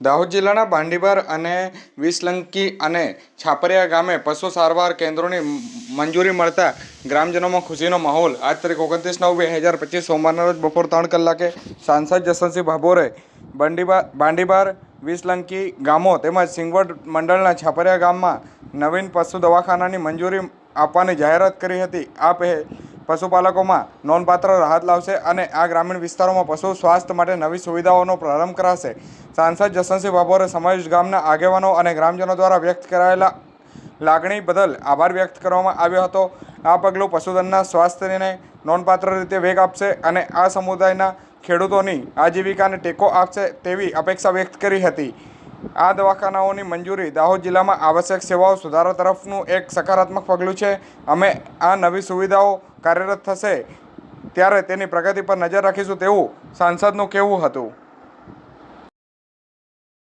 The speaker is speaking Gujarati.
દાહોદ જિલ્લાના બાંડીબાર અને વિસલંકી અને છાપરિયા ગામે પશુ સારવાર કેન્દ્રોની મંજૂરી મળતા ગ્રામજનોમાં ખુશીનો માહોલ. આજ તારીખ ઓગણત્રીસ નવ બે હજાર પચીસ સોમવારના રોજ બપોર ત્રણ કલાકે સાંસદ જસવંતસિંહ ભાભોરે બંડીબાર બાંડીબાર, વિસલંકી ગામો તેમજ સિંગવડ મંડળના છાપરિયા ગામમાં નવીન પશુ દવાખાનાની મંજૂરી આપવાની જાહેરાત કરી હતી. આ પહે પશુપાલકોમાં નોંધપાત્ર રાહત લાવશે અને આ ગ્રામીણ વિસ્તારોમાં પશુ સ્વાસ્થ્ય માટે નવી સુવિધાઓનો પ્રારંભ કરાશે. સાંસદ જસવંતસિંહ ભાભોરે સમાવેશ ગામના આગેવાનો અને ગ્રામજનો દ્વારા વ્યક્ત કરાયેલા લાગણી બદલ આભાર વ્યક્ત કરવામાં આવ્યો હતો. આ પગલું પશુધનના સ્વાસ્થ્યને નોંધપાત્ર રીતે વેગ આપશે અને આ સમુદાયના ખેડૂતોની આજીવિકાને ટેકો આપશે તેવી અપેક્ષા વ્યક્ત કરી હતી. આ દવાખાનાઓની મંજૂરી દાહોદ જિલ્લામાં આવશ્યક સેવાઓ સુધારા તરફનું એક સકારાત્મક પગલું છે. અમે આ નવી સુવિધાઓ કાર્યરત થશે ત્યારે તેની પ્રગતિ પર નજર રાખીશું તેવું સાંસદનું કહેવું હતું.